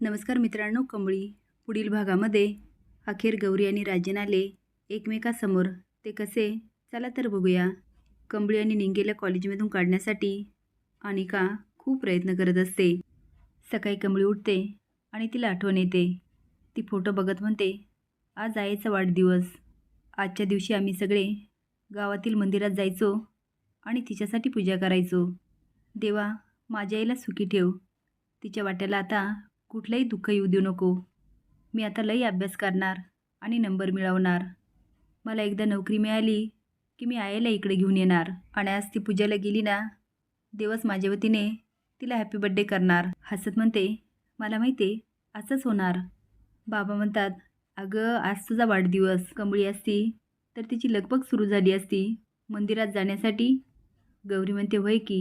नमस्कार मित्रांनो कंबळी पुढील भागामध्ये अखेर गौरी आणि राजन आले एकमेकासमोर ते कसे? चला तर बघूया. कंबळी आणि निंगेला कॉलेजमधून काढण्यासाठी अनिका खूप प्रयत्न करत असते. सकाळी कंबळी उठते आणि तिला आठवण येते. ती फोटो बघत म्हणते आज आईचा वाढदिवस. आजच्या दिवशी आम्ही सगळे गावातील मंदिरात जायचो आणि तिच्यासाठी पूजा करायचो. देवा माझ्या आईला सुखी ठेव. तिच्या वाट्याला आता कुठलंही दुःख येऊ देऊ नको. मी आता लई अभ्यास करणार आणि नंबर मिळवणार. मला एकदा नोकरी मिळाली की मी आईला इकडे घेऊन येणार आणि आज ती पूजाला गेली ना देवच माझ्या वतीने तिला हॅपी बड्डे करणार. हसत म्हणते मला माहिती आहे असंच होणार. बाबा म्हणतात अगं आज तुझा वाढदिवस. कंबळी असती तर तिची लगबग सुरू झाली असती. मंदिरात जाण्यासाठी. गौरी म्हणते होय की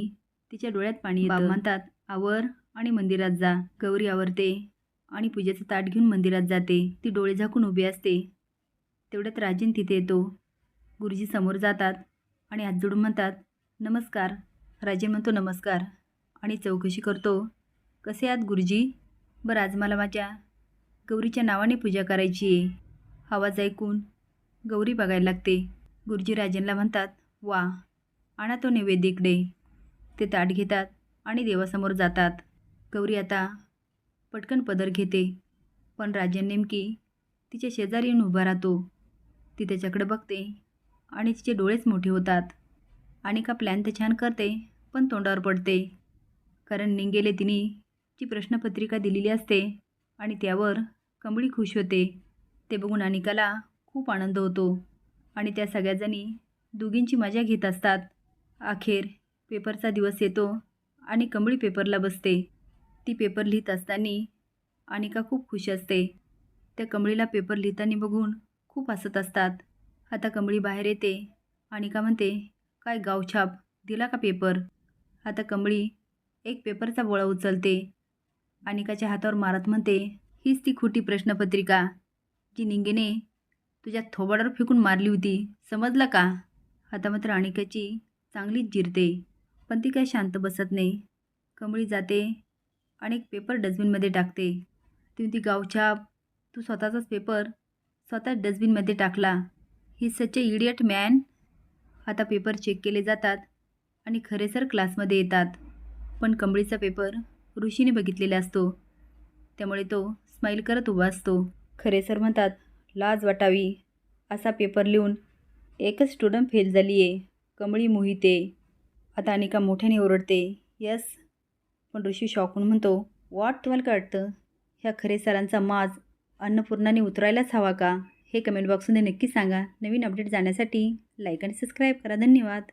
तिच्या डोळ्यात पाणी बाबा म्हणतात आवर आणि मंदिरात जा. गौरी आवरते आणि पूजेचं ताट घेऊन मंदिरात जाते. ती डोळे झाकून उभी असते. तेवढ्यात राजन तिथे येतो. गुरुजी समोर जातात आणि हात जोडून म्हणतात नमस्कार. राजन म्हणतो नमस्कार. आणि चौकशी करतो. कसे आहात गुरुजी? बरं आज मला माझ्या गौरीच्या नावाने पूजा करायची आहे. आवाज ऐकून गौरी बघायला लागते. गुरुजी राजनला म्हणतात वा आणा तो नैवेद्य इकडे. ते ताट घेतात आणि देवासमोर जातात. गौरी आता. पटकन पदर घेते. पण राजन नेमकी तिच्या शेजारी येऊन उभा राहतो. ती त्याच्याकडे बघते आणि तिचे डोळेच मोठे होतात. आणि का प्लॅन तर छान करते पण तोंडावर पडते. कारण निंगेले तिने जी प्रश्नपत्रिका दिलेली असते आणि त्यावर कंबळी खुश होते ते बघून अनिकाला खूप आनंद होतो. आणि त्या सगळ्याजणी दोघींची मजा घेत असतात. अखेर पेपरचा दिवस येतो आणि कंबळी पेपरला बसते. ती पेपर लिहित असताना अनिका खूप खुश असते. त्या कमळीला पेपर लिहिताना बघून खूप हसत असतात. आता कंबळी बाहेर येते. अनिका म्हणते काय गावछाप दिला का पेपर? आता कंबळी एक पेपरचा बोळा उचलते. अनिकाच्या हातावर मारत म्हणते हीच ती खोटी प्रश्नपत्रिका जी निंगेने तुझ्या थोबाडावर फेकून मारली होती. समजलं का? आता मात्र अनिकाची चांगलीच जिरते पण ती काय शांत बसत नाही. कमळी जाते आणि एक पेपर डस्टबिनमध्ये टाकते. ती गावच्या गावछाप तू स्वतःचाच पेपर स्वतः डस्टबिनमध्ये टाकला. ही सच्चे इडियट मॅन आता पेपर चेक केले जातात आणि खरे सर क्लासमध्ये येतात. पण कंबळीचा पेपर ऋषीने बघितलेला असतो. त्यामुळे तो स्माईल करत उभा असतो. खरे सर म्हणतात लाज वाटावी. असा पेपर लिहून एकच स्टुडंट फेल झाली आहे कमळी मोहिते. आता अनिका मोठ्याने ओरडते यस पण ऋषी शॉकून म्हणतो वॉट तुम्हाला कळतं? ह्या खरे सरांचा माज अन्नपूर्णाने उतरायलाच हवा का? हे कमेंट बॉक्समध्ये नक्की सांगा. नवीन अपडेट जाण्यासाठी लाईक आणि सबस्क्राईब करा. धन्यवाद.